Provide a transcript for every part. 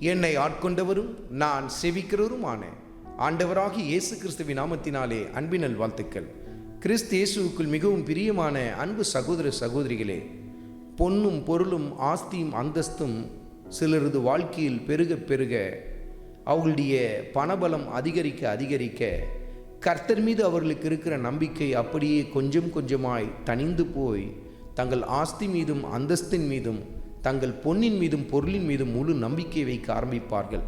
என்னை ஆட்கொண்டவரும் நான் செவிக்கிறவருமான. ஆண்டவராகி இயேசு கிறிஸ்துவின் நாமத்தினாலே அன்பினல் வாழ்த்துக்கள் கிறிஸ்து இயேசுவுக்குள் மிகவும் பிரியமான அன்பு சகோதர சகோதரிகளே பொன்னும் பொருளும் ஆஸ்தியும் அந்தஸ்தும் சிலரது வாழ்க்கையில் பெருக பெருக அவர்களுடைய பணபலம் அதிகரிக்க அதிகரிக்க கர்த்தர் மீது அவர்களுக்கு இருக்கிற நம்பிக்கை அப்படியே கொஞ்சம் கொஞ்சமாய் தணிந்து போய் தங்கள் ஆஸ்தி மீதும் அந்தஸ்தின் மீதும் தங்கள் பொன்னின் மீதும் பொருளின் மீதும் முழு நம்பிக்கை வைக்க ஆரம்பிப்பார்கள்.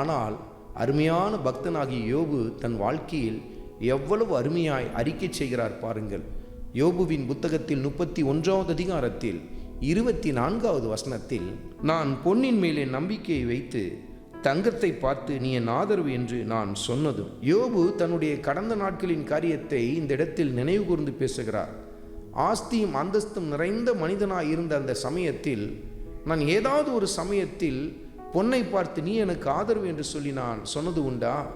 ஆனால் அருமையான பக்தனாகிய யோபு தன் வாழ்க்கையில் எவ்வளவு அருமையாய் அறிக்கை செய்கிறார் பாருங்கள். யோபுவின் புத்தகத்தில் முப்பத்தி ஒன்றாவது அதிகாரத்தில் இருபத்தி நான்காவது வசனத்தில் நான் பொன்னின் மேலே நம்பிக்கையை வைத்து தங்கத்தை பார்த்து நீ என் ஆதரவு என்று நான் சொன்னதும் யோபு தன்னுடைய கடந்த நாட்களின் காரியத்தை இந்த இடத்தில் நினைவு கூர்ந்து பேசுகிறார். ஆஸ்தியும் அந்தஸ்தும் நிறைந்த மனிதனாக இருந்த அந்த சமயத்தில் நான் ஏதாவது ஒரு சமயத்தில் பொன்னை பார்த்து நீ எனக்கு ஆதரவு என்று சொல்லி நான் சொன்னது உண்டா?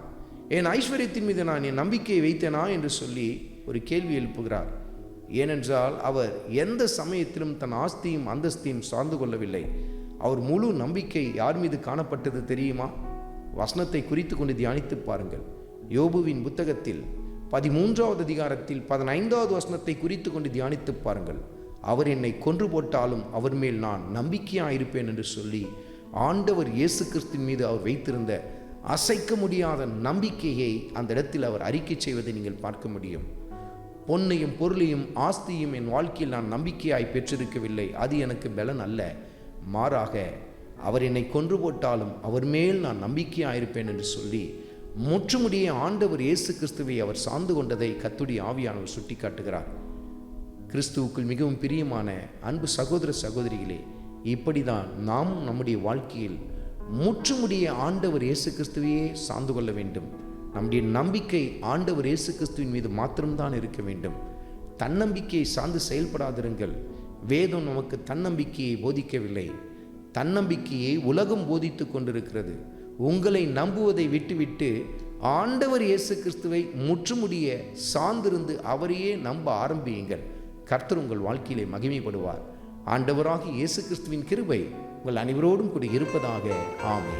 என் ஐஸ்வர்யத்தின் மீது நான் என் நம்பிக்கையை வைத்தேனா என்று சொல்லி ஒரு கேள்வி எழுப்புகிறார். ஏனென்றால் அவர் எந்த சமயத்திலும் தன் ஆஸ்தியும் அந்தஸ்தையும் சார்ந்து கொள்ளவில்லை. அவர் முழு நம்பிக்கை யார் மீது காணப்பட்டது தெரியுமா? வசனத்தை குறித்து கொண்டு தியானித்து பாருங்கள். யோபுவின் புத்தகத்தில் பதிமூன்றாவது அதிகாரத்தில் பதினைந்தாவது வசனத்தை குறித்து கொண்டு தியானித்து பாருங்கள். அவர் என்னை கொன்று போட்டாலும் அவர் மேல் நான் நம்பிக்கையாக இருப்பேன் என்று சொல்லி ஆண்டவர் இயேசு கிறிஸ்தின் மீது அவர் வைத்திருந்த அசைக்க முடியாத நம்பிக்கையை அந்த இடத்தில் அவர் அறிக்கை செய்வதை நீங்கள் பார்க்க முடியும். பொன்னையும் பொருளையும் ஆஸ்தியும் என் வாழ்க்கையில் நான் நம்பிக்கையாய் பெற்றிருக்கவில்லை. அது எனக்கு பலன் அல்ல. மாறாக அவர் என்னை கொன்று போட்டாலும் அவர் மேல் நான் நம்பிக்கையாயிருப்பேன் என்று சொல்லி முற்றுமுடிய ஆண்டவர் இயேசு கிறிஸ்துவை அவர் சார்ந்து கொண்டதை கத்துடைய ஆவியானவர் சுட்டிக்காட்டுகிறார். கிறிஸ்துவுக்குள் மிகவும் பிரியமான அன்பு சகோதர சகோதரிகளே இப்படிதான் நாம் நம்முடைய வாழ்க்கையில் முற்றுமுடிய ஆண்டவர் இயேசு கிறிஸ்துவையே சார்ந்து கொள்ள வேண்டும். நம்முடைய நம்பிக்கை ஆண்டவர் இயேசு கிறிஸ்துவின் மீது மாத்திரம்தான் இருக்க வேண்டும். தன்னம்பிக்கையை சார்ந்து செயல்படாதிருங்கள். வேதம் நமக்கு தன்னம்பிக்கையை போதிக்கவில்லை. தன்னம்பிக்கையை உலகம் போதித்து கொண்டிருக்கிறது. உங்களை நம்புவதை விட்டுவிட்டு ஆண்டவர் இயேசு கிறிஸ்துவை முற்றுமுடிய சார்ந்திருந்து அவரையே நம்ப ஆரம்பியுங்கள். கர்த்தர் உங்கள் வாழ்க்கையிலே மகிமைப்படுவார். ஆண்டவராக இயேசு கிறிஸ்துவின் கிருபை உங்கள் அனைவரோடும் கூட இருப்பதாக. ஆமே